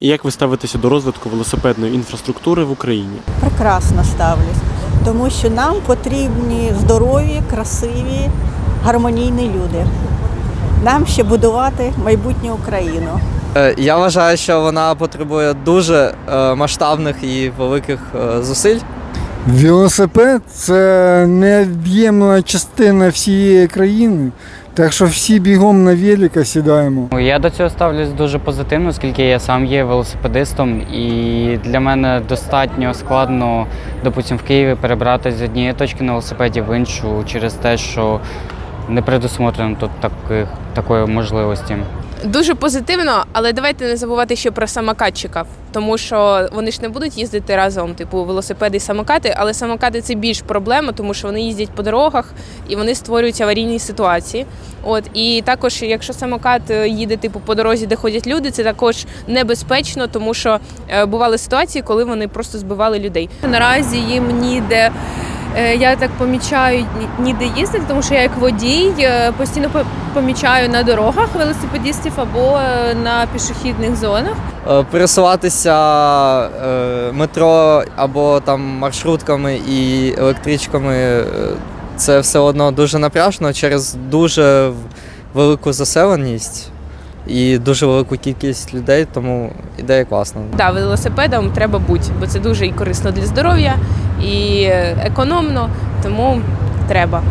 І як ви ставитеся до розвитку велосипедної інфраструктури в Україні? прекрасно ставлюсь, тому що нам потрібні здорові, красиві, гармонійні люди. Нам ще будувати майбутню Україну. Е, Я вважаю, що вона потребує дуже е, масштабних і великих е, зусиль. Велосипед це невід'ємна частина всієї країни, так що всі бігом на велика сідаємо. Я до цього ставлюсь дуже позитивно, оскільки я сам є велосипедистом, і для мене достатньо складно, допустим, в Києві перебратися з однієї точки на велосипеді в іншу через те, що не предусмотрено тут таких, такої можливості. Дуже позитивно, але давайте не забувати ще про самокатчиків, тому що вони ж не будуть їздити разом, типу велосипеди і самокати, але самокати це більш проблема, тому що вони їздять по дорогах і вони створюють аварійні ситуації. От і також, якщо самокат е, їде типу по дорозі, де ходять люди, це також небезпечно, тому що е, бували ситуації, коли вони просто збивали людей. Наразі їм ніде. Е, Я так помічаю ніде їздити, тому що я як водій е, постійно помічаю на дорогах велосипедистів або е, на пішохідних зонах. Пересуватися метро або там маршрутками і електричками це все одно дуже напряжно через дуже велику заселеність і дуже велику кількість людей, тому ідея класна. Да, велосипедом треба бути, бо це дуже і корисно для здоров'я, і економно, тому треба.